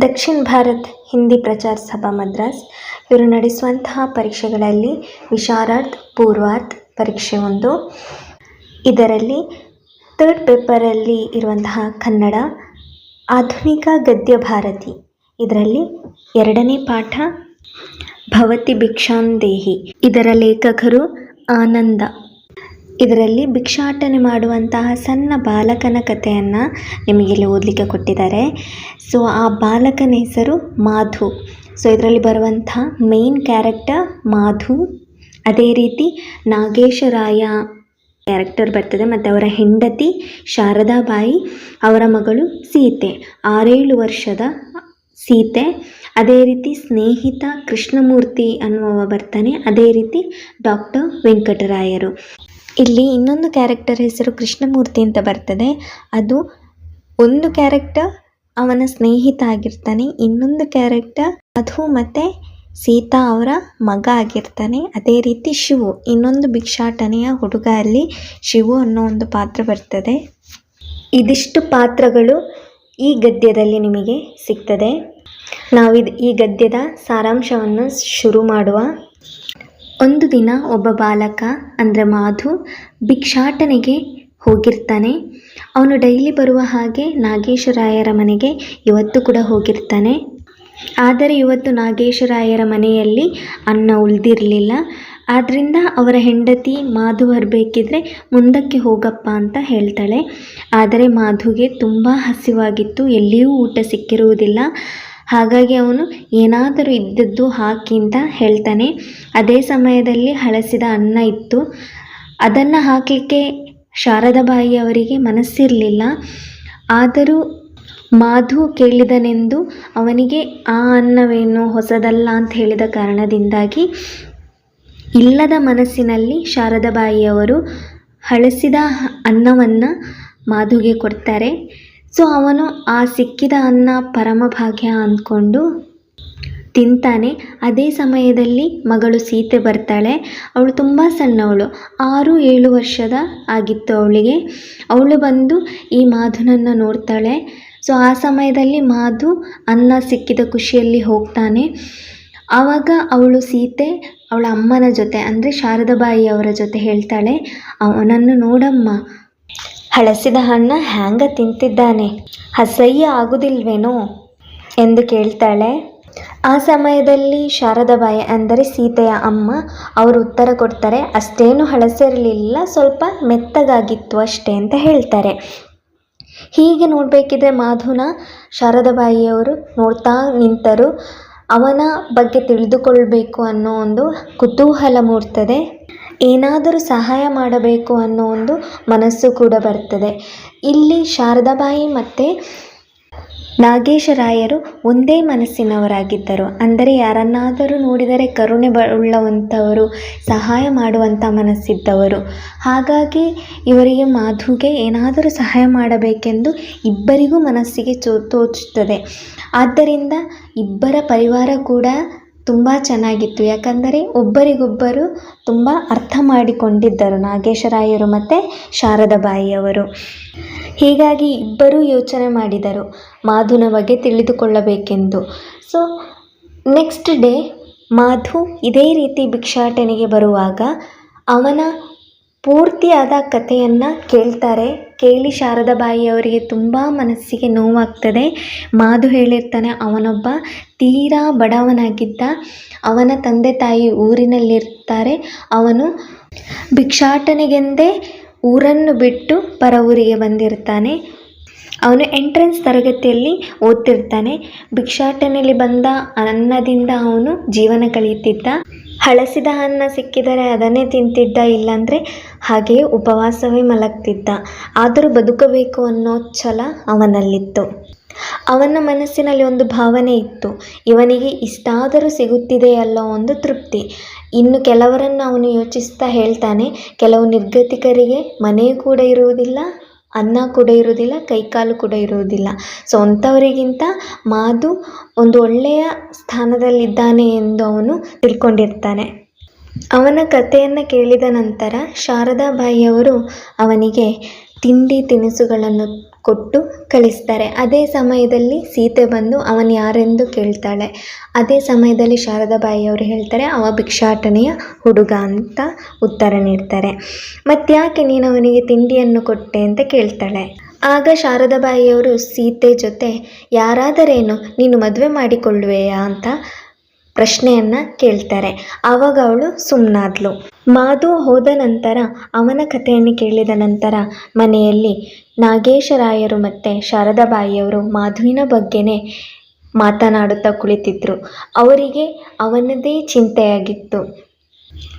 ದಕ್ಷಿಣ ಭಾರತ್ ಹಿಂದಿ ಪ್ರಚಾರ ಸಭಾ ಮದ್ರಾಸ್. ಇವರು ನಡೆಸುವಂತಹ ಪರೀಕ್ಷೆಗಳಲ್ಲಿ ವಿಶಾರಾರ್ಥ್ ಪೂರ್ವಾರ್ಥ್ ಪರೀಕ್ಷೆ ಒಂದು. ಇದರಲ್ಲಿ ಥರ್ಡ್ ಪೇಪರಲ್ಲಿ ಇರುವಂತಹ ಕನ್ನಡ, ಆಧುನಿಕ ಗದ್ಯ ಭಾರತಿ. ಇದರಲ್ಲಿ ಎರಡನೇ ಪಾಠ, ಭವತಿ ಭಿಕ್ಷಾಂದೇಹಿ. ಇದರ ಲೇಖಕರು ಆನಂದ. ಇದರಲ್ಲಿ ಭಿಕ್ಷಾಟನೆ ಮಾಡುವಂತಹ ಸಣ್ಣ ಬಾಲಕನ ಕಥೆಯನ್ನು ನಿಮಗಿಲ್ಲಿ ಓದಲಿಕ್ಕೆ ಕೊಟ್ಟಿದ್ದಾರೆ. ಸೊ ಆ ಬಾಲಕನ ಹೆಸರು ಮಾಧು. ಸೊ ಇದರಲ್ಲಿ ಬರುವಂಥ ಮೇನ್ ಕ್ಯಾರೆಕ್ಟರ್ ಮಾಧು. ಅದೇ ರೀತಿ ನಾಗೇಶರಾಯ ಕ್ಯಾರೆಕ್ಟರ್ ಬರ್ತದೆ ಮತ್ತು ಅವರ ಹೆಂಡತಿ ಶಾರದಾಬಾಯಿ, ಅವರ ಮಗಳು ಸೀತೆ. ಆರೇಳು ವರ್ಷದ ಸೀತೆ. ಅದೇ ರೀತಿ ಸ್ನೇಹಿತ ಕೃಷ್ಣಮೂರ್ತಿ ಅನ್ನುವವ ಬರ್ತಾನೆ. ಅದೇ ರೀತಿ ಡಾಕ್ಟರ್ ವೆಂಕಟರಾಯರು. ಇಲ್ಲಿ ಇನ್ನೊಂದು ಕ್ಯಾರೆಕ್ಟರ್ ಹೆಸರು ಕೃಷ್ಣಮೂರ್ತಿ ಅಂತ ಬರ್ತದೆ. ಅದು ಒಂದು ಕ್ಯಾರೆಕ್ಟರ್ ಅವನ ಸ್ನೇಹಿತ ಆಗಿರ್ತಾನೆ, ಇನ್ನೊಂದು ಕ್ಯಾರೆಕ್ಟರ್ ಮಧು ಮತ್ತು ಸೀತಾ ಅವರ ಮಗ ಆಗಿರ್ತಾನೆ. ಅದೇ ರೀತಿ ಶಿವು, ಇನ್ನೊಂದು ಭಿಕ್ಷಾಟನೆಯ ಹುಡುಗ ಅಲ್ಲಿ ಶಿವು ಅನ್ನೋ ಒಂದು ಪಾತ್ರ ಬರ್ತದೆ. ಇದಿಷ್ಟು ಪಾತ್ರಗಳು ಈ ಗದ್ಯದಲ್ಲಿ ನಿಮಗೆ ಸಿಗ್ತದೆ. ನಾವಿದು ಈ ಗದ್ಯದ ಸಾರಾಂಶವನ್ನು ಶುರು ಮಾಡುವ ಒಂದು ದಿನ ಒಬ್ಬ ಬಾಲಕ, ಅಂದರೆ ಮಾಧು, ಭಿಕ್ಷಾಟನೆಗೆ ಹೋಗಿರ್ತಾನೆ. ಅವನು ಡೈಲಿ ಬರುವ ಹಾಗೆ ನಾಗೇಶ್ವರಾಯರ ಮನೆಗೆ ಇವತ್ತು ಕೂಡ ಹೋಗಿರ್ತಾನೆ. ಆದರೆ ಇವತ್ತು ನಾಗೇಶ್ವರಾಯರ ಮನೆಯಲ್ಲಿ ಅನ್ನ ಉಳಿದಿರಲಿಲ್ಲ. ಆದ್ದರಿಂದ ಅವರ ಹೆಂಡತಿ ಮಾಧು ಬರಬೇಕಿದ್ರೆ ಮುಂದಕ್ಕೆ ಹೋಗಪ್ಪ ಅಂತ ಹೇಳ್ತಾಳೆ. ಆದರೆ ಮಾಧುಗೆ ತುಂಬ ಹಸಿವಾಗಿತ್ತು. ಎಲ್ಲಿಯೂ ಊಟ ಸಿಕ್ಕಿರುವುದಿಲ್ಲ. ಹಾಗಾಗಿ ಅವನು ಏನಾದರೂ ಇದ್ದದ್ದು ಹಾಕಿ ಅಂತ ಹೇಳ್ತಾನೆ. ಅದೇ ಸಮಯದಲ್ಲಿ ಹಳಸಿದ ಅನ್ನ ಇತ್ತು. ಅದನ್ನು ಹಾಕಲಿಕ್ಕೆ ಶಾರದಾಬಾಯಿ ಅವರಿಗೆ ಮನಸ್ಸಿರಲಿಲ್ಲ. ಆದರೂ ಮಾಧು ಕೇಳಿದನೆಂದು ಅವನಿಗೆ ಆ ಅನ್ನವೇನು ಹೊಸದಲ್ಲ ಅಂತ ಹೇಳಿದ ಕಾರಣದಿಂದಾಗಿ ಇಲ್ಲದ ಮನಸ್ಸಿನಲ್ಲಿ ಶಾರದಾಬಾಯಿಯವರು ಹಳಸಿದ ಅನ್ನವನ್ನು ಮಾಧುಗೆ ಕೊಡ್ತಾರೆ. ಸೊ ಅವನು ಆ ಸಿಕ್ಕಿದ ಅನ್ನ ಪರಮಭಾಗ್ಯ ಅಂದ್ಕೊಂಡು ತಿಂತಾನೆ. ಅದೇ ಸಮಯದಲ್ಲಿ ಮಗಳು ಸೀತೆ ಬರ್ತಾಳೆ. ಅವಳು ತುಂಬ ಸಣ್ಣವಳು. ಆರು, ಏಳು ವರ್ಷದ ಆಗಿತ್ತು ಅವಳಿಗೆ. ಅವಳು ಬಂದು ಈ ಮಾಧುನನ್ನು ನೋಡ್ತಾಳೆ. ಸೊ ಆ ಸಮಯದಲ್ಲಿ ಮಾಧು ಅನ್ನ ಸಿಕ್ಕಿದ ಖುಷಿಯಲ್ಲಿ ಹೋಗ್ತಾನೆ. ಆವಾಗ ಅವಳು ಸೀತೆ ಅವಳ ಅಮ್ಮನ ಜೊತೆ, ಅಂದರೆ ಶಾರದಾಬಾಯಿ ಅವರ ಜೊತೆ ಹೇಳ್ತಾಳೆ. ಅವನನ್ನು ನೋಡಮ್ಮ ಹಳಸಿದ ಹಣ್ಣ ಹ್ಯಾಂಗ ತಿಂತಿದ್ದಾನೆ? ಅಸಹ್ಯ ಆಗುದಿಲ್ವೇನೋ? ಎಂದು ಕೇಳ್ತಾಳೆ. ಆ ಸಮಯದಲ್ಲಿ ಶಾರದಾಬಾಯಿ ಅಂದರೆ ಸೀತೆಯ ಅಮ್ಮ ಅವರು ಉತ್ತರ ಕೊಡ್ತಾರೆ, ಅಷ್ಟೇನು ಹಳಸಿರಲಿಲ್ಲ, ಸ್ವಲ್ಪ ಮೆತ್ತಗಾಗಿತ್ತು ಅಷ್ಟೇ ಅಂತ ಹೇಳ್ತಾರೆ. ಹೀಗೆ ನೋಡಬೇಕಿದ್ರೆ ಮಾಧುನ ಶಾರದಾಬಾಯಿಯವರು ನೋಡ್ತಾ ನಿಂತರು. ಅವನ ಬಗ್ಗೆ ತಿಳಿದುಕೊಳ್ಬೇಕು ಅನ್ನೋ ಒಂದು ಕುತೂಹಲ ಮೂಡ್ತದೆ. ಏನಾದರೂ ಸಹಾಯ ಮಾಡಬೇಕು ಅನ್ನೋ ಒಂದು ಮನಸ್ಸು ಕೂಡ ಬರ್ತದೆ. ಇಲ್ಲಿ ಶಾರದಾಬಾಯಿ ಮತ್ತು ನಾಗೇಶರಾಯರು ಒಂದೇ ಮನಸ್ಸಿನವರಾಗಿದ್ದರು. ಅಂದರೆ ಯಾರನ್ನಾದರೂ ನೋಡಿದರೆ ಕರುಣೆ ಬ ಉಳ್ಳವಂಥವರು ಸಹಾಯ ಮಾಡುವಂಥ ಮನಸ್ಸಿದ್ದವರು. ಹಾಗಾಗಿ ಇವರಿಗೆ ಮಾಧುಗೆ ಏನಾದರೂ ಸಹಾಯ ಮಾಡಬೇಕೆಂದು ಇಬ್ಬರಿಗೂ ಮನಸ್ಸಿಗೆ ಚೋ ತೋಚುತ್ತದೆ. ಆದ್ದರಿಂದ ಇಬ್ಬರ ಪರಿವಾರ ಕೂಡ ತುಂಬ ಚೆನ್ನಾಗಿತ್ತು. ಯಾಕಂದರೆ ಒಬ್ಬರಿಗೊಬ್ಬರು ತುಂಬ ಅರ್ಥ ಮಾಡಿಕೊಂಡಿದ್ದರು ನಾಗೇಶ್ವರಾಯರು ಮತ್ತು ಶಾರದಾಬಾಯಿಯವರು. ಹೀಗಾಗಿ ಇಬ್ಬರೂ ಯೋಚನೆ ಮಾಡಿದರು, ಮಾಧುನ ಬಗ್ಗೆ ತಿಳಿದುಕೊಳ್ಳಬೇಕೆಂದು. ಸೊ ನೆಕ್ಸ್ಟ್ ಡೇ ಮಾಧು ಇದೇ ರೀತಿ ಭಿಕ್ಷಾಟನೆಗೆ ಬರುವಾಗ ಅವನ ಪೂರ್ತಿಯಾದ ಕಥೆಯನ್ನು ಕೇಳ್ತಾರೆ. ಕೇಳಿ ಶಾರದಾಬಾಯಿಯವರಿಗೆ ತುಂಬ ಮನಸ್ಸಿಗೆ ನೋವಾಗ್ತದೆ. ಮಾಧು ಹೇಳಿರ್ತಾನೆ, ಅವನೊಬ್ಬ ತೀರಾ ಬಡವನಾಗಿದ್ದ, ಅವನ ತಂದೆ ತಾಯಿ ಊರಿನಲ್ಲಿರ್ತಾರೆ. ಅವನು ಭಿಕ್ಷಾಟನೆಗೆಂದೇ ಊರನ್ನು ಬಿಟ್ಟು ಪರ ಊರಿಗೆ ಬಂದಿರ್ತಾನೆ. ಅವನು ಎಂಟ್ರೆನ್ಸ್ ತರಗತಿಯಲ್ಲಿ ಓದ್ತಿರ್ತಾನೆ. ಭಿಕ್ಷಾಟನೆಯಲ್ಲಿ ಬಂದ ಅನ್ನದಿಂದ ಅವನು ಜೀವನ ಕಳೆಯುತ್ತಿದ್ದ. ಹಳಸಿದ ಅನ್ನ ಸಿಕ್ಕಿದರೆ ಅದನ್ನೇ ತಿಂತಿದ್ದ, ಇಲ್ಲಾಂದರೆ ಹಾಗೆಯೇ ಉಪವಾಸವೇ ಮಲಗ್ತಿದ್ದ. ಆದರೂ ಬದುಕಬೇಕು ಅನ್ನೋ ಛಲ ಅವನಲ್ಲಿತ್ತು. ಅವನ ಮನಸ್ಸಿನಲ್ಲಿ ಒಂದು ಭಾವನೆ ಇತ್ತು. ಇವನಿಗೆ ಇಷ್ಟಾದರೂ ಸಿಗುತ್ತಿದೆಯಲ್ಲೋ ಒಂದು ತೃಪ್ತಿ. ಇನ್ನು ಕೆಲವರನ್ನು ಅವನು ಯೋಚಿಸ್ತಾ ಹೇಳ್ತಾನೆ, ಕೆಲವು ನಿರ್ಗತಿಕರಿಗೆ ಮನೆಯೂ ಕೂಡ ಇರುವುದಿಲ್ಲ. ಅನ್ನ ಕೂಡ ಇರುವುದಿಲ್ಲ ಕೈಕಾಲು ಕೂಡ ಇರುವುದಿಲ್ಲ ಸೊ ಅಂಥವರಿಗಿಂತ ಮಾಧು ಒಂದು ಒಳ್ಳೆಯ ಸ್ಥಾನದಲ್ಲಿದ್ದಾನೆ ಎಂದು ಅವನು ತಿಳ್ಕೊಂಡಿರ್ತಾನೆ. ಅವನ ಕಥೆಯನ್ನು ಕೇಳಿದ ನಂತರ ಶಾರದಾಬಾಯಿಯವರು ಅವನಿಗೆ ತಿಂಡಿ ತಿನಿಸುಗಳನ್ನು ಕೊಟ್ಟು ಕಳಿಸ್ತಾರೆ. ಅದೇ ಸಮಯದಲ್ಲಿ ಸೀತೆ ಬಂದು ಅವನು ಯಾರೆಂದು ಕೇಳ್ತಾಳೆ. ಅದೇ ಸಮಯದಲ್ಲಿ ಶಾರದಾಬಾಯಿಯವರು ಹೇಳ್ತಾರೆ, ಅವ ಭಿಕ್ಷಾಟನೆಯ ಹುಡುಗ ಅಂತ ಉತ್ತರ ನೀಡ್ತಾರೆ. ಮತ್ತ್ಯಾಕೆ ನೀನು ಅವನಿಗೆ ತಿಂಡಿಯನ್ನು ಕೊಟ್ಟೆ ಅಂತ ಕೇಳ್ತಾಳೆ. ಆಗ ಶಾರದಾಬಾಯಿಯವರು ಸೀತೆ ಜೊತೆ, ಯಾರಾದರೇನು, ನೀನು ಮದುವೆ ಮಾಡಿಕೊಳ್ಳುವೆಯಾ? ಅಂತ ಪ್ರಶ್ನೆಯನ್ನು ಕೇಳ್ತಾರೆ. ಆವಾಗ ಅವಳು ಸುಮ್ಮನಾದ್ಲು ಮಾಧು ಹೋದ ನಂತರ ಅವನ ಕಥೆಯನ್ನು ಕೇಳಿದ ನಂತರ ಮನೆಯಲ್ಲಿ ನಾಗೇಶರಾಯರು ಮತ್ತು ಶಾರದಾಬಾಯಿಯವರು ಮಾಧುವಿನ ಬಗ್ಗೆನೇ ಮಾತನಾಡುತ್ತಾ ಕುಳಿತಿದ್ದರು ಅವರಿಗೆ ಅವನದೇ ಚಿಂತೆಯಾಗಿತ್ತು.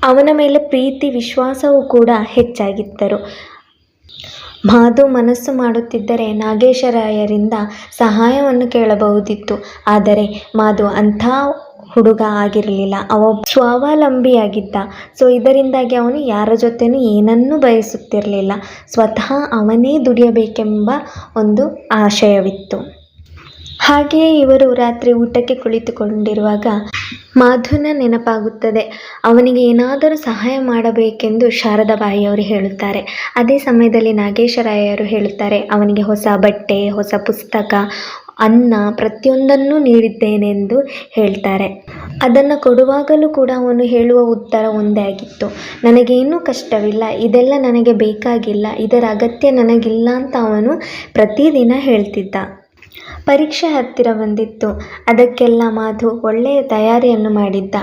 ಅವನ ಮೇಲೆ ಪ್ರೀತಿ, ವಿಶ್ವಾಸವೂ ಕೂಡ ಹೆಚ್ಚಾಗಿದ್ದರು. ಮಾಧು ಮನಸ್ಸು ಮಾಡುತ್ತಿದ್ದರೆ ನಾಗೇಶರಾಯರಿಂದ ಸಹಾಯವನ್ನು ಕೇಳಬಹುದಿತ್ತು. ಆದರೆ ಮಾಧು ಅಂಥ ಹುಡುಗ ಆಗಿರಲಿಲ್ಲ. ಅವ ಸ್ವಾವಲಂಬಿಯಾಗಿದ್ದ. ಸೊ, ಇದರಿಂದಾಗಿ ಅವನು ಯಾರ ಜೊತೆನೂ ಏನನ್ನೂ ಬಯಸುತ್ತಿರಲಿಲ್ಲ. ಸ್ವತಃ ಅವನೇ ದುಡಿಯಬೇಕೆಂಬ ಒಂದು ಆಶಯವಿತ್ತು. ಹಾಗೆಯೇ ಇವರು ರಾತ್ರಿ ಊಟಕ್ಕೆ ಕುಳಿತುಕೊಂಡಿರುವಾಗ ಮಾಧುನ ನೆನಪಾಗುತ್ತದೆ. ಅವನಿಗೆ ಏನಾದರೂ ಸಹಾಯ ಮಾಡಬೇಕೆಂದು ಶಾರದಾಬಾಯಿಯವರು ಹೇಳುತ್ತಾರೆ. ಅದೇ ಸಮಯದಲ್ಲಿ ನಾಗೇಶರಾಯರು ಹೇಳುತ್ತಾರೆ, ಅವನಿಗೆ ಹೊಸ ಬಟ್ಟೆ, ಹೊಸ ಪುಸ್ತಕ, ಅನ್ನ ಪ್ರತಿಯೊಂದನ್ನು ನೀಡಿದ್ದೇನೆಂದು ಹೇಳ್ತಾರೆ. ಅದನ್ನು ಕೊಡುವಾಗಲೂ ಕೂಡ ಅವನು ಹೇಳುವ ಉತ್ತರ ಒಂದೇ ಆಗಿತ್ತು. ನನಗೇನೂ ಕಷ್ಟವಿಲ್ಲ, ಇದೆಲ್ಲ ನನಗೆ ಬೇಕಾಗಿಲ್ಲ, ಇದರ ಅಗತ್ಯ ನನಗಿಲ್ಲ ಅಂತ ಅವನು ಪ್ರತಿದಿನ ಹೇಳ್ತಿದ್ದ. ಪರೀಕ್ಷೆ ಹತ್ತಿರ ಬಂದಿತ್ತು. ಅದಕ್ಕೆಲ್ಲ ಮಾಧು ಒಳ್ಳೆಯ ತಯಾರಿಯನ್ನು ಮಾಡಿದ್ದ.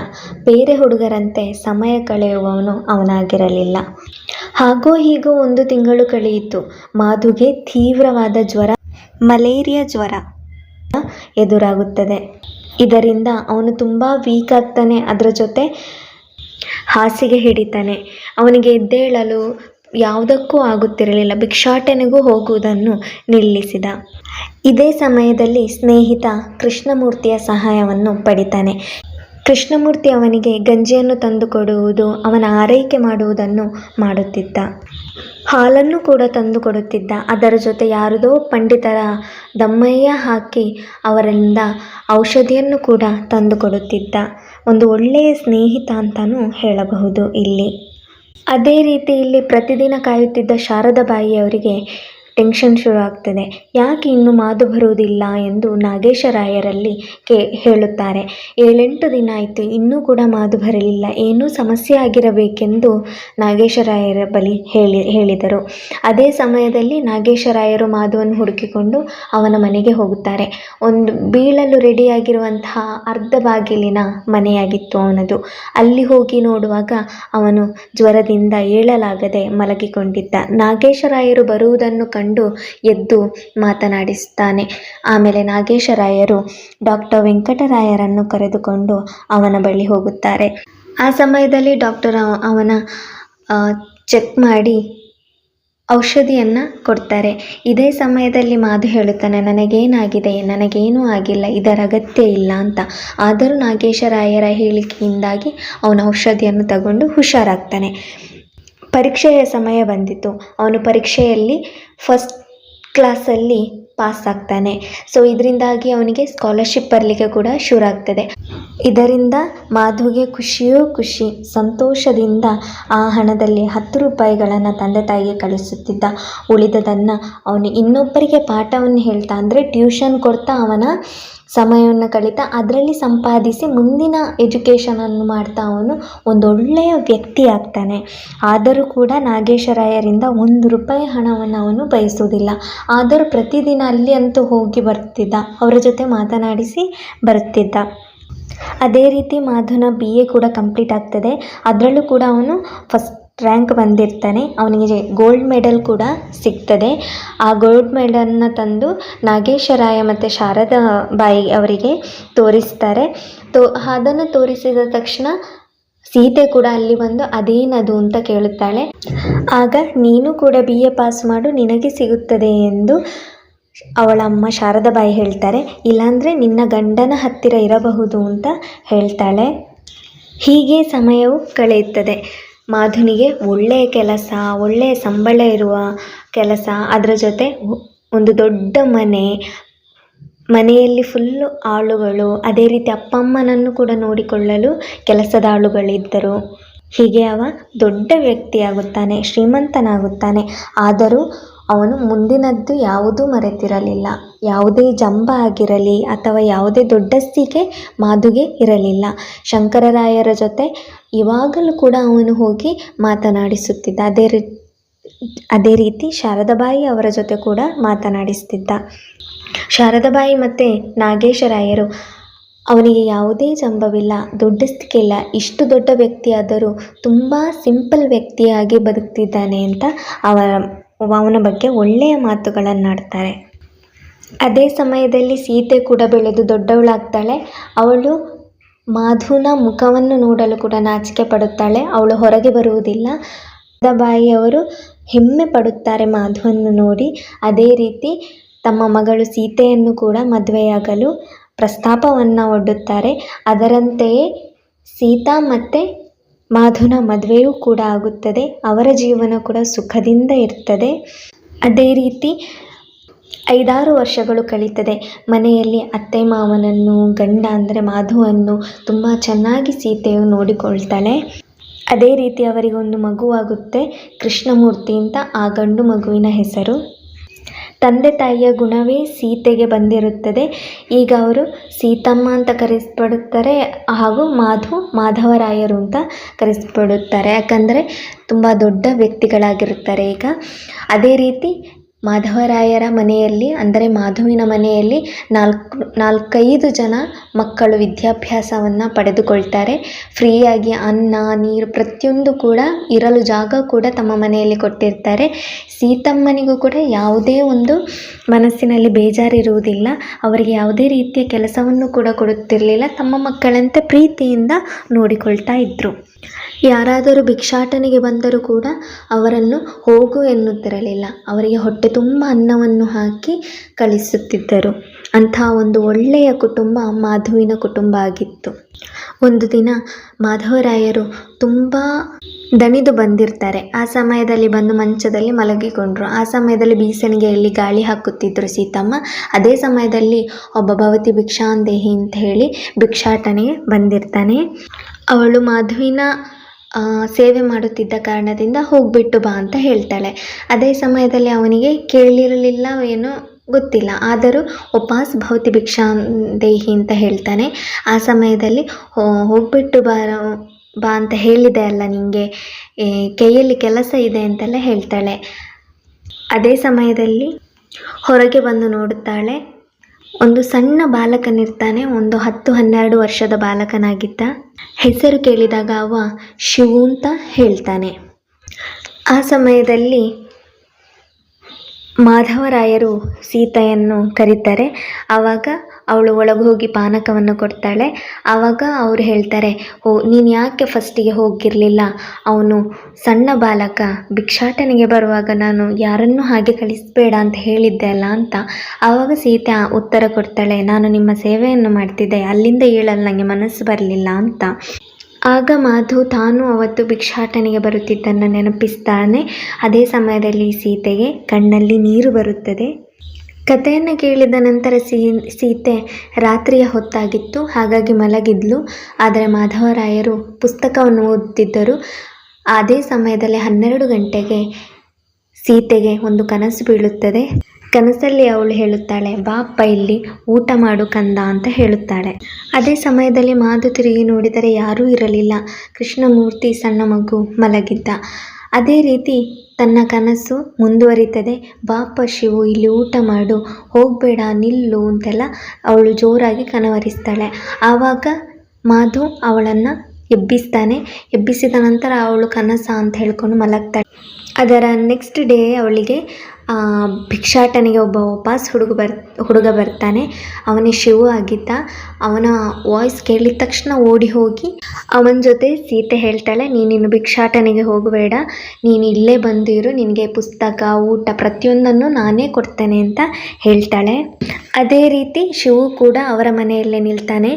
ಬೇರೆ ಹುಡುಗರಂತೆ ಸಮಯ ಕಳೆಯುವವನು ಅವನಾಗಿರಲಿಲ್ಲ. ಹಾಗೋ ಹೀಗೋ ಒಂದು ತಿಂಗಳು ಕಳೆಯಿತು. ಮಾಧುಗೆ ತೀವ್ರವಾದ ಜ್ವರ, ಮಲೇರಿಯಾ ಜ್ವರ ಎದುರಾಗುತ್ತದೆ. ಇದರಿಂದ ಅವನು ತುಂಬ ವೀಕ್ ಆಗ್ತಾನೆ. ಅದರ ಜೊತೆ ಹಾಸಿಗೆ ಹಿಡಿತಾನೆ. ಅವನಿಗೆ ಎದ್ದೇಳಲು ಯಾವುದಕ್ಕೂ ಆಗುತ್ತಿರಲಿಲ್ಲ. ಭಿಕ್ಷಾಟನೆಗೂ ಹೋಗುವುದನ್ನು ನಿಲ್ಲಿಸಿದ. ಇದೇ ಸಮಯದಲ್ಲಿ ಸ್ನೇಹಿತ ಕೃಷ್ಣಮೂರ್ತಿಯ ಸಹಾಯವನ್ನು ಪಡಿತಾನೆ. ಕೃಷ್ಣಮೂರ್ತಿ ಅವನಿಗೆ ಗಂಜಿಯನ್ನು ತಂದುಕೊಡುವುದು, ಅವನ ಆರೈಕೆ ಮಾಡುವುದನ್ನು ಮಾಡುತ್ತಿದ್ದ. ಹಾಲನ್ನು ಕೂಡ ತಂದು ಕೊಡುತ್ತಿದ್ದ ಅದರ ಜೊತೆ ಯಾರದೋ ಪಂಡಿತರ ದಮ್ಮಯ್ಯ ಹಾಕಿ ಅವರಿಂದ ಔಷಧಿಯನ್ನು ಕೂಡ ತಂದು ಕೊಡುತ್ತಿದ್ದ ಒಂದು ಒಳ್ಳೆಯ ಸ್ನೇಹಿತ ಅಂತಲೂ ಹೇಳಬಹುದು ಇಲ್ಲಿ. ಅದೇ ರೀತಿ ಇಲ್ಲಿ ಪ್ರತಿದಿನ ಕಾಯುತ್ತಿದ್ದ ಶಾರದಾಬಾಯಿಯವರಿಗೆ ಟೆನ್ಷನ್ ಶುರು ಆಗ್ತದೆ. ಯಾಕೆ ಇನ್ನು ಮಾದು ಬರುವುದಿಲ್ಲ ಎಂದು ನಾಗೇಶರಾಯರಲ್ಲಿ ಕೇ, ಹೇಳುತ್ತಾರೆ. ಏಳೆಂಟು ದಿನ ಆಯಿತು, ಇನ್ನೂ ಕೂಡ ಮಾದು ಬರಲಿಲ್ಲ. ಏನೂ ಸಮಸ್ಯೆ ಆಗಿರಬೇಕೆಂದು ನಾಗೇಶರಾಯರ ಬಳಿ ಹೇಳಿ, ಹೇಳಿದರು. ಅದೇ ಸಮಯದಲ್ಲಿ ನಾಗೇಶರಾಯರು ಮಾಧುವನ್ನು ಹುಡುಕಿಕೊಂಡು ಅವನ ಮನೆಗೆ ಹೋಗುತ್ತಾರೆ. ಒಂದು ಬೀಳಲು ರೆಡಿಯಾಗಿರುವಂತಹ ಅರ್ಧ ಬಾಗಿಲಿನ ಮನೆಯಾಗಿತ್ತು ಅವನದು. ಅಲ್ಲಿ ಹೋಗಿ ನೋಡುವಾಗ ಅವನು ಜ್ವರದಿಂದ ಏಳಲಾಗದೆ ಮಲಗಿಕೊಂಡಿದ್ದ. ನಾಗೇಶರಾಯರು ಬರುವುದನ್ನು ಕಂಡು ಎದ್ದು ಮಾತನಾಡಿಸುತ್ತಾನೆ ಆಮೇಲೆ ನಾಗೇಶರಾಯರು ಡಾಕ್ಟರ್ ವೆಂಕಟರಾಯರನ್ನು ಕರೆದುಕೊಂಡು ಅವನ ಬಳಿ ಹೋಗುತ್ತಾರೆ. ಆ ಸಮಯದಲ್ಲಿ ಡಾಕ್ಟರ್ ಅವನ ಚೆಕ್ ಮಾಡಿ ಔಷಧಿಯನ್ನು ಕೊಡ್ತಾರೆ. ಇದೇ ಸಮಯದಲ್ಲಿ ಮಾಧು ಹೇಳುತ್ತಾನೆ, ನನಗೇನಾಗಿದೆ? ನನಗೇನೂ ಆಗಿಲ್ಲ. ಇದರ ಅಗತ್ಯ ಇಲ್ಲ ಅಂತ. ಆದರೂ ನಾಗೇಶರಾಯರ ಹೇಳಿಕೆಯಿಂದಾಗಿ ಅವನ ಔಷಧಿಯನ್ನು ತಗೊಂಡು ಹುಷಾರಾಗ್ತಾನೆ. ಪರೀಕ್ಷೆಯ ಸಮಯ ಬಂದಿತು ಅವನು ಪರೀಕ್ಷೆಯಲ್ಲಿ ಫಸ್ಟ್ ಕ್ಲಾಸಲ್ಲಿ ಪಾಸ್ ಆಗ್ತಾನೆ. ಸೊ ಇದರಿಂದಾಗಿ ಅವನಿಗೆ ಸ್ಕಾಲರ್ಶಿಪ್ ಬರಲಿಕ್ಕೆ ಕೂಡ ಶುರು ಆಗ್ತದೆ. ಇದರಿಂದ ಮಾಧುಗೆ ಖುಷಿಯೋ ಖುಷಿ. ಸಂತೋಷದಿಂದ ಆ ಹಣದಲ್ಲಿ ಹತ್ತು ರೂಪಾಯಿಗಳನ್ನು ತಂದೆ ತಾಯಿಗೆ ಕಳಿಸುತ್ತಿದ್ದ. ಉಳಿದದನ್ನು ಅವನು ಇನ್ನೊಬ್ಬರಿಗೆ ಪಾಠವನ್ನು ಹೇಳ್ತಾ ಅಂದರೆ ಟ್ಯೂಷನ್ ಕೊಡ್ತಾ ಅವನ ಸಮಯವನ್ನು ಕಳೀತಾ ಅದರಲ್ಲಿ ಸಂಪಾದಿಸಿ ಮುಂದಿನ ಎಜುಕೇಷನನ್ನು ಮಾಡ್ತಾ ಅವನು ಒಂದೊಳ್ಳೆಯ ವ್ಯಕ್ತಿ ಆಗ್ತಾನೆ. ಆದರೂ ಕೂಡ ನಾಗೇಶರಾಯರಿಂದ ಒಂದು ರೂಪಾಯಿ ಹಣವನ್ನು ಅವನು ಬಯಸುವುದಿಲ್ಲ. ಆದರೂ ಪ್ರತಿದಿನ ಅಲ್ಲಿ ಅಂತೂ ಹೋಗಿ ಬರ್ತಿದ್ದ. ಅವರ ಜೊತೆ ಮಾತನಾಡಿಸಿ ಬರುತ್ತಿದ್ದ ಅದೇ ರೀತಿ ಮಾಧುನ ಬಿ ಎ ಕೂಡ ಕಂಪ್ಲೀಟ್ ಆಗ್ತದೆ. ಅದರಲ್ಲೂ ಕೂಡ ಅವನು ಫಸ್ಟ್ ರ್ಯಾಂಕ್ ಬಂದಿರ್ತಾನೆ. ಅವನಿಗೆ ಗೋಲ್ಡ್ ಮೆಡಲ್ ಕೂಡ ಸಿಗ್ತದೆ. ಆ ಗೋಲ್ಡ್ ಮೆಡಲ್ನ ತಂದು ನಾಗೇಶರಾಯ ಮತ್ತು ಶಾರದಾ ಬಾಯಿ ಅವರಿಗೆ ತೋರಿಸ್ತಾರೆ. ತೋ, ಅದನ್ನು ತೋರಿಸಿದ ತಕ್ಷಣ ಸೀತೆ ಕೂಡ ಅಲ್ಲಿ ಬಂದು ಅದೇನದು ಅಂತ ಕೇಳುತ್ತಾಳೆ. ಆಗ, ನೀನು ಕೂಡ ಬಿ ಎ ಪಾಸ್ ಮಾಡು, ನಿನಗೆ ಸಿಗುತ್ತದೆ ಎಂದು ಅವಳ ಅಮ್ಮ ಶಾರದಾಬಾಯಿ ಹೇಳ್ತಾರೆ. ಇಲ್ಲಾಂದರೆ ನಿನ್ನ ಗಂಡನ ಹತ್ತಿರ ಇರಬಹುದು ಅಂತ ಹೇಳ್ತಾಳೆ. ಹೀಗೆ ಸಮಯವು ಕಳೆಯುತ್ತದೆ. ಮಾಧುನಿಗೆ ಒಳ್ಳೆಯ ಕೆಲಸ, ಒಳ್ಳೆಯ ಸಂಬಳ ಇರುವ ಕೆಲಸ, ಅದರ ಜೊತೆ ಒಂದು ದೊಡ್ಡ ಮನೆ, ಮನೆಯಲ್ಲಿ ಫುಲ್ಲು ಆಳುಗಳು, ಅದೇ ರೀತಿ ಅಪ್ಪ ಅಮ್ಮನನ್ನು ಕೂಡ ನೋಡಿಕೊಳ್ಳಲು ಕೆಲಸದ ಆಳುಗಳಿದ್ದರು. ಹೀಗೆ ಅವ ದೊಡ್ಡ ವ್ಯಕ್ತಿಯಾಗುತ್ತಾನೆ, ಶ್ರೀಮಂತನಾಗುತ್ತಾನೆ. ಆದರೂ ಅವನು ಮುಂದಿನದ್ದು ಯಾವುದೂ ಮರೆತಿರಲಿಲ್ಲ. ಯಾವುದೇ ಜಂಬ ಆಗಿರಲಿ ಅಥವಾ ಯಾವುದೇ ದೊಡ್ಡಸ್ತಿಕೆ ಮಾದುಗೆ ಇರಲಿಲ್ಲ. ಶಂಕರರಾಯರ ಜೊತೆ ಇವಾಗಲೂ ಕೂಡ ಅವನು ಹೋಗಿ ಮಾತನಾಡಿಸುತ್ತಿದ್ದ. ಅದೇ ಅದೇ ರೀತಿ ಶಾರದಾಬಾಯಿ ಅವರ ಜೊತೆ ಕೂಡ ಮಾತನಾಡಿಸ್ತಿದ್ದ ಶಾರದಾಬಾಯಿ ಮತ್ತು ನಾಗೇಶರಾಯರು, ಅವನಿಗೆ ಯಾವುದೇ ಜಂಬವಿಲ್ಲ ದೊಡ್ಡಸ್ತಿಕೆ ಇಲ್ಲ, ಇಷ್ಟು ದೊಡ್ಡ ವ್ಯಕ್ತಿಯಾದರೂ ತುಂಬ ಸಿಂಪಲ್ ವ್ಯಕ್ತಿಯಾಗಿ ಬದುಕ್ತಿದ್ದಾನೆ ಅಂತ ಅವರ ಅವನ ಬಗ್ಗೆ ಒಳ್ಳೆಯ ಮಾತುಗಳನ್ನಾಡ್ತಾರೆ ಅದೇ ಸಮಯದಲ್ಲಿ ಸೀತೆ ಕೂಡ ಬೆಳೆದು ದೊಡ್ಡವಳಾಗ್ತಾಳೆ. ಅವಳು ಮಾಧುನ ಮುಖವನ್ನು ನೋಡಲು ಕೂಡ ನಾಚಿಕೆ ಪಡುತ್ತಾಳೆ. ಅವಳು ಹೊರಗೆ ಬರುವುದಿಲ್ಲ. ಬಾಯಿಯವರು ಹೆಮ್ಮೆ ಪಡುತ್ತಾರೆ ಮಾಧುವನ್ನು ನೋಡಿ. ಅದೇ ರೀತಿ ತಮ್ಮ ಮಗಳು ಸೀತೆಯನ್ನು ಕೂಡ ಮದುವೆಯಾಗಲು ಪ್ರಸ್ತಾಪವನ್ನು ಒಡ್ಡುತ್ತಾರೆ. ಅದರಂತೆಯೇ ಸೀತಾ ಮತ್ತು ಮಾಧುನ ಮದುವೆಯೂ ಕೂಡ ಆಗುತ್ತದೆ. ಅವರ ಜೀವನ ಕೂಡ ಸುಖದಿಂದ ಇರ್ತದೆ. ಅದೇ ರೀತಿ ಐದಾರು ವರ್ಷಗಳು ಕಳೀತದೆ. ಮನೆಯಲ್ಲಿ ಅತ್ತೆ ಮಾವನನ್ನು, ಗಂಡ ಅಂದರೆ ಮಾಧುವನ್ನು ತುಂಬ ಚೆನ್ನಾಗಿ ಸೀತೆಯು ನೋಡಿಕೊಳ್ತಾಳೆ. ಅದೇ ರೀತಿ ಅವರಿಗೊಂದು ಮಗುವಾಗುತ್ತೆ ಕೃಷ್ಣಮೂರ್ತಿ ಅಂತ ಆ ಗಂಡು ಮಗುವಿನ ಹೆಸರು. ತಂದೆ ತಾಯಿಯ ಗುಣವೇ ಸೀತೆಗೆ ಬಂದಿರುತ್ತದೆ. ಈಗ ಅವರು ಸೀತಮ್ಮ ಅಂತ ಕರೆಸ್ಪಡುತ್ತಾರೆ ಹಾಗೂ ಮಾಧು ಮಾಧವರಾಯರು ಅಂತ ಕರೆಸ್ಪಡುತ್ತಾರೆ ಯಾಕಂದರೆ ತುಂಬ ದೊಡ್ಡ ವ್ಯಕ್ತಿಗಳಾಗಿರುತ್ತಾರೆ ಈಗ. ಅದೇ ರೀತಿ ಮಾಧವರಾಯರ ಮನೆಯಲ್ಲಿ, ಅಂದರೆ ಮಾಧುವಿನ ಮನೆಯಲ್ಲಿ ನಾಲ್ಕು, ನಾಲ್ಕೈದು ಜನ ಮಕ್ಕಳು ವಿದ್ಯಾಭ್ಯಾಸವನ್ನು ಪಡೆದುಕೊಳ್ತಾರೆ. ಫ್ರೀಯಾಗಿ ಅನ್ನ, ನೀರು ಪ್ರತಿಯೊಂದು ಕೂಡ ಇರಲು ಜಾಗ ಕೂಡ ತಮ್ಮ ಮನೆಯಲ್ಲಿ ಕೊಟ್ಟಿರ್ತಾರೆ. ಸೀತಮ್ಮನಿಗೂ ಕೂಡ ಯಾವುದೇ ಒಂದು ಮನಸ್ಸಿನಲ್ಲಿ ಬೇಜಾರಿರುವುದಿಲ್ಲ. ಅವರಿಗೆ ಯಾವುದೇ ರೀತಿಯ ಕೆಲಸವನ್ನು ಕೂಡ ಕೊಡುತ್ತಿರಲಿಲ್ಲ. ತಮ್ಮ ಮಕ್ಕಳಂತೆ ಪ್ರೀತಿಯಿಂದ ನೋಡಿಕೊಳ್ತಾ ಇದ್ದರು ಯಾರಾದರೂ ಭಿಕ್ಷಾಟನೆಗೆ ಬಂದರೂ ಕೂಡ ಅವರನ್ನು ಹೋಗು ಎನ್ನುತ್ತಿರಲಿಲ್ಲ. ಅವರಿಗೆ ಹೊಟ್ಟೆ ತುಂಬ ಅನ್ನವನ್ನು ಹಾಕಿ ಕಳಿಸುತ್ತಿದ್ದರು. ಅಂತಹ ಒಂದು ಒಳ್ಳೆಯ ಕುಟುಂಬ ಮಾಧುವಿನ ಕುಟುಂಬ ಆಗಿತ್ತು. ಒಂದು ದಿನ ಮಾಧವರಾಯರು ತುಂಬ ದಣಿದು ಬಂದಿರ್ತಾರೆ. ಆ ಸಮಯದಲ್ಲಿ ಬಂದು ಮಂಚದಲ್ಲಿ ಮಲಗಿಕೊಂಡ್ರು. ಆ ಸಮಯದಲ್ಲಿ ಬೀಸಣಿಗೆಯಲ್ಲಿ ಗಾಳಿ ಹಾಕುತ್ತಿದ್ದರು ಸೀತಮ್ಮ. ಅದೇ ಸಮಯದಲ್ಲಿ ಒಬ್ಬ ಭವತಿ ಭಿಕ್ಷಾಂದೇಹಿ ಅಂತ ಹೇಳಿ ಭಿಕ್ಷಾಟನೆಗೆ ಬಂದಿರ್ತಾನೆ. ಅವಳು ಮಾಧುವಿನ ಸೇವೆ ಮಾಡುತ್ತಿದ್ದ ಕಾರಣದಿಂದ ಹೋಗ್ಬಿಟ್ಟು ಬಾ ಅಂತ ಹೇಳ್ತಾಳೆ. ಅದೇ ಸಮಯದಲ್ಲಿ ಅವನಿಗೆ ಕೇಳಿರಲಿಲ್ಲ ಏನೋ ಗೊತ್ತಿಲ್ಲ. ಆದರೂ ಉಪಾಸ್ ಭಿಕ್ಷಾ ದೇಹಿ ಅಂತ ಹೇಳ್ತಾನೆ. ಆ ಸಮಯದಲ್ಲಿ ಹೋಗ್ಬಿಟ್ಟು ಬಾರ ಬಾ ಅಂತ ಹೇಳಿದೆ ಅಲ್ಲ ನಿಮಗೆ ಕೈಯಲ್ಲಿ ಕೆಲಸ ಇದೆ ಅಂತೆಲ್ಲ ಹೇಳ್ತಾಳೆ. ಅದೇ ಸಮಯದಲ್ಲಿ ಹೊರಗೆ ಬಂದು ನೋಡುತ್ತಾಳೆ. ಒಂದು ಸಣ್ಣ ಬಾಲಕನಿರ್ತಾನೆ, ಒಂದು ಹತ್ತು ಹನ್ನೆರಡು ವರ್ಷದ ಬಾಲಕನಾಗಿದ್ದ. ಹೆಸರು ಕೇಳಿದಾಗ ಅವ ಶಿವು ಅಂತ ಹೇಳ್ತಾನೆ. ಆ ಸಮಯದಲ್ಲಿ ಮಾಧವರಾಯರು ಸೀತೆಯನ್ನು ಕರೀತಾರೆ. ಆವಾಗ ಅವಳು ಒಳಗೆ ಹೋಗಿ ಪಾನಕವನ್ನು ಕೊಡ್ತಾಳೆ. ಆವಾಗ ಅವ್ರು ಹೇಳ್ತಾರೆ, ಓ, ನೀನು ಯಾಕೆ ಫಸ್ಟಿಗೆ ಹೋಗಿರಲಿಲ್ಲ? ಅವನು ಸಣ್ಣ ಬಾಲಕ, ಭಿಕ್ಷಾಟನೆಗೆ ಬರುವಾಗ ನಾನು ಯಾರನ್ನೂ ಹಾಗೆ ಕಳಿಸಬೇಡ ಅಂತ ಹೇಳಿದ್ದೆ ಅಲ್ಲ ಅಂತ. ಆವಾಗ ಸೀತೆ ಉತ್ತರ ಕೊಡ್ತಾಳೆ, ನಾನು ನಿಮ್ಮ ಸೇವೆಯನ್ನು ಮಾಡ್ತಿದ್ದೆ, ಅಲ್ಲಿಂದ ಹೇಳಲು ನನಗೆ ಮನಸ್ಸು ಬರಲಿಲ್ಲ ಅಂತ. ಆಗ ಮಾಧು ತಾನು ಅವತ್ತು ಭಿಕ್ಷಾಟನೆಗೆ ಬರುತ್ತಿದ್ದನ್ನು ನೆನಪಿಸ್ತಾನೆ. ಅದೇ ಸಮಯದಲ್ಲಿ ಸೀತೆಗೆ ಕಣ್ಣಲ್ಲಿ ನೀರು ಬರುತ್ತದೆ. ಕಥೆಯನ್ನು ಕೇಳಿದ ನಂತರ ಸೀತೆ ರಾತ್ರಿಯ ಹೊತ್ತಾಗಿತ್ತು. ಹಾಗಾಗಿ ಮಲಗಿದ್ಲು. ಆದರೆ ಮಾಧವರಾಯರು ಪುಸ್ತಕವನ್ನು ಓದುತ್ತಿದ್ದರು. ಅದೇ ಸಮಯದಲ್ಲಿ ಹನ್ನೆರಡು ಗಂಟೆಗೆ ಸೀತೆಗೆ ಒಂದು ಕನಸು ಬೀಳುತ್ತದೆ. ಕನಸಲ್ಲಿ ಅವಳು ಹೇಳುತ್ತಾಳೆ, ಬಾಪ್ಪ, ಇಲ್ಲಿ ಊಟ ಮಾಡು ಕಂದ ಅಂತ ಹೇಳುತ್ತಾಳೆ. ಅದೇ ಸಮಯದಲ್ಲಿ ಮಾಧು ತಿರುಗಿ ನೋಡಿದರೆ ಯಾರೂ ಇರಲಿಲ್ಲ. ಕೃಷ್ಣಮೂರ್ತಿ ಸಣ್ಣ ಮಗು ಮಲಗಿದ್ದ. ಅದೇ ರೀತಿ ತನ್ನ ಕನಸು ಮುಂದುವರಿತದೆ. ಬಾಪ ಶಿವು, ಇಲ್ಲಿ ಊಟ ಮಾಡು, ಹೋಗಬೇಡ, ನಿಲ್ಲು ಅಂತೆಲ್ಲ ಅವಳು ಜೋರಾಗಿ ಕನವರಿಸ್ತಾಳೆ. ಆವಾಗ ಮಾಧು ಅವಳನ್ನು ಎಬ್ಬಿಸ್ತಾನೆ. ಎಬ್ಬಿಸಿದ ನಂತರ ಅವಳು ಕನಸ ಅಂತ ಹೇಳ್ಕೊಂಡು ಮಲಗ್ತಾಳೆ. ಅದರ ನೆಕ್ಸ್ಟ್ ಡೇ ಅವಳಿಗೆ ಭಿಕ್ಷಾಟನೆಗೆ ಒಬ್ಬ ಉಪಾಸ್ ಹುಡುಗ ಬರ್, ಹುಡುಗ ಬರ್ತಾನೆ. ಅವನೇ ಶಿವು ಆಗಿದ್ದ. ಅವನ ವಾಯ್ಸ್ ಕೇಳಿದ ತಕ್ಷಣ ಓಡಿ ಹೋಗಿ, ಅವನ ಜೊತೆ ಸೀತೆ ಹೇಳ್ತಾಳೆ, ನೀನಿನ್ನು ಭಿಕ್ಷಾಟನೆಗೆ ಹೋಗಬೇಡ. ನೀನು ಇಲ್ಲೇ ಬಂದಿರು. ನಿನಗೆ ಪುಸ್ತಕ, ಊಟ ಪ್ರತಿಯೊಂದನ್ನು ನಾನೇ ಕೊಡ್ತೇನೆ ಅಂತ ಹೇಳ್ತಾಳೆ. ಅದೇ ರೀತಿ ಶಿವು ಕೂಡ ಅವರ ಮನೆಯಲ್ಲೇ ನಿಲ್ತಾನೆ.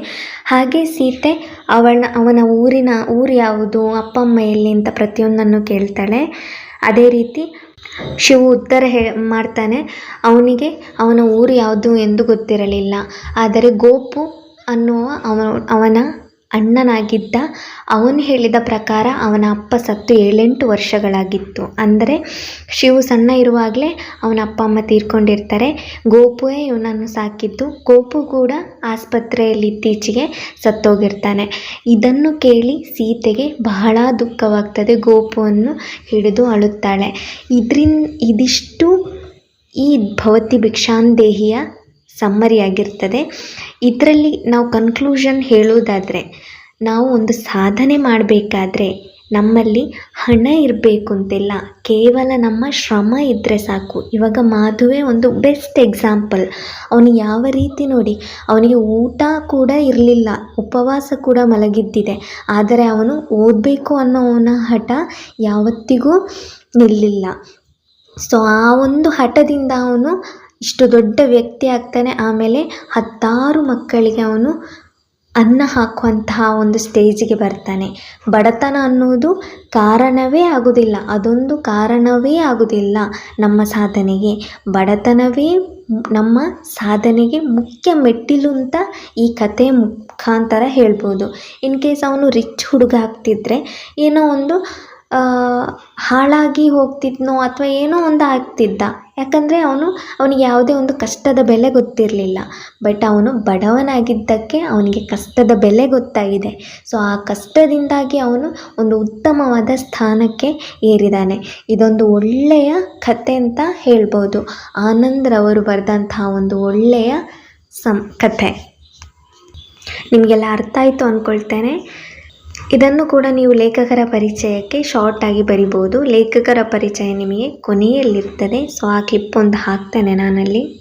ಹಾಗೆ ಸೀತೆ ಅವನ ಅವನ ಊರಿನ, ಊರು ಯಾವುದು, ಅಪ್ಪ, ಅಮ್ಮ ಎಲ್ಲಿ ಅಂತ ಪ್ರತಿಯೊಂದನ್ನು ಕೇಳ್ತಾಳೆ. ಅದೇ ರೀತಿ ಶಿವು ಉತ್ತರ ಹೇ ಮಾಡ್ತಾನೆ ಅವನಿಗೆ ಅವನ ಊರು ಯಾವುದು ಎಂದು ಗೊತ್ತಿರಲಿಲ್ಲ. ಆದರೆ ಗೋಪು ಅನ್ನುವ ಅವನ ಅಣ್ಣನಾಗಿದ್ದ ಅವನು ಹೇಳಿದ ಪ್ರಕಾರ ಅವನ ಅಪ್ಪ ಸತ್ತು ಏಳೆಂಟು ವರ್ಷಗಳಾಗಿತ್ತು. ಅಂದರೆ ಶಿವು ಸಣ್ಣ ಇರುವಾಗಲೇ ಅವನ ಅಪ್ಪ ಅಮ್ಮ ತೀರ್ಕೊಂಡಿರ್ತಾರೆ. ಗೋಪುವೇ ಇವನನ್ನು ಸಾಕಿದ್ದು. ಗೋಪು ಕೂಡ ಆಸ್ಪತ್ರೆಯಲ್ಲಿ ಇತ್ತೀಚೆಗೆ ಸತ್ತೋಗಿರ್ತಾನೆ. ಇದನ್ನು ಕೇಳಿ ಸೀತೆಗೆ ಬಹಳ ದುಃಖವಾಗ್ತದೆ. ಗೋಪುವನ್ನು ಹಿಡಿದು ಅಳುತ್ತಾಳೆ. ಇದರಿಂದ ಇದಿಷ್ಟು ಈ ಭವತಿ ಭಿಕ್ಷಾಂದೇಹಿಯ ಸಮ್ಮರಿ ಆಗಿರ್ತದೆ ಇದರಲ್ಲಿ ನಾವು ಕನ್ಕ್ಲೂಷನ್ ಹೇಳೋದಾದರೆ, ನಾವು ಒಂದು ಸಾಧನೆ ಮಾಡಬೇಕಾದ್ರೆ ನಮ್ಮಲ್ಲಿ ಹಣ ಇರಬೇಕು ಅಂತಿಲ್ಲ ಕೇವಲ ನಮ್ಮ ಶ್ರಮ ಇದ್ದರೆ ಸಾಕು. ಇವಾಗ ಮಾಧುವೆ ಒಂದು ಬೆಸ್ಟ್ ಎಕ್ಸಾಂಪಲ್ ಅವನು ಯಾವ ರೀತಿ ನೋಡಿ, ಅವನಿಗೆ ಊಟ ಕೂಡ ಇರಲಿಲ್ಲ, ಉಪವಾಸ ಕೂಡ ಮಲಗಿದ್ದಿದೆ, ಆದರೆ ಅವನು ಓದಬೇಕು ಅನ್ನೋ ಅವನ ಹಠ ಯಾವತ್ತಿಗೂ ನಿಲ್ಲಿಲ್ಲ. ಸೊ ಆ ಒಂದು ಹಠದಿಂದ ಅವನು ಇಷ್ಟು ದೊಡ್ಡ ವ್ಯಕ್ತಿ ಆಗ್ತಾನೆ, ಆಮೇಲೆ ಹತ್ತಾರು ಮಕ್ಕಳಿಗೆ ಅವನು ಅನ್ನ ಹಾಕುವಂತಹ ಒಂದು ಸ್ಟೇಜಿಗೆ ಬರ್ತಾನೆ. ಬಡತನ ಅನ್ನೋದು ಕಾರಣವೇ ಆಗುವುದಿಲ್ಲ ಅದೊಂದು ಕಾರಣವೇ ಆಗುವುದಿಲ್ಲ ನಮ್ಮ ಸಾಧನೆಗೆ. ಬಡತನವೇ ನಮ್ಮ ಸಾಧನೆಗೆ ಮುಖ್ಯ ಮೆಟ್ಟಿಲು ಅಂತ ಈ ಕತೆ ಮುಖಾಂತರ ಹೇಳ್ಬೋದು. ಇನ್ ಕೇಸ್ ಅವನು ರಿಚ್ ಹುಡುಗ ಆಗ್ತಿದ್ರೆ, ಏನೋ ಒಂದು ಹಾಳಾಗಿ ಹೋಗ್ತಿದ್ನೋ ಅಥವಾ ಏನೋ ಒಂದು ಆಗ್ತಿದ್ದ. ಯಾಕಂದರೆ ಅವನು, ಅವನಿಗೆ ಯಾವುದೇ ಒಂದು ಕಷ್ಟದ ಬೆಲೆ ಗೊತ್ತಿರಲಿಲ್ಲ. ಬಟ್ ಅವನು ಬಡವನಾಗಿದ್ದಕ್ಕೆ ಅವನಿಗೆ ಕಷ್ಟದ ಬೆಲೆ ಗೊತ್ತಾಗಿದೆ. ಸೊ, ಆ ಕಷ್ಟದಿಂದಾಗಿ ಅವನು ಒಂದು ಉತ್ತಮವಾದ ಸ್ಥಾನಕ್ಕೆ ಏರಿದ್ದಾನೆ ಇದೊಂದು ಒಳ್ಳೆಯ ಕತೆ ಅಂತ ಹೇಳ್ಬೋದು. ಆನಂದ್ರವರು ಬರೆದಂತಹ ಒಂದು ಒಳ್ಳೆಯ ಸಂ, ಕಥೆ. ನಿಮಗೆಲ್ಲ ಅರ್ಥ ಆಯಿತು ಅಂದ್ಕೊಳ್ತೇನೆ ಇದನ್ನು ಕೂಡ ನೀವು ಲೇಖಕರ ಪರಿಚಯಕ್ಕೆ ಶಾರ್ಟ್ ಆಗಿ ಬರಿಬೋದು. ಲೇಖಕರ ಪರಿಚಯ ನಿಮಗೆ ಕೊನೆಯಲ್ಲಿರ್ತದೆ. ಸೊ ಆ ಕ್ಲಿಪ್ ಒಂದು ಹಾಕ್ತೇನೆ ನಾನಲ್ಲಿ.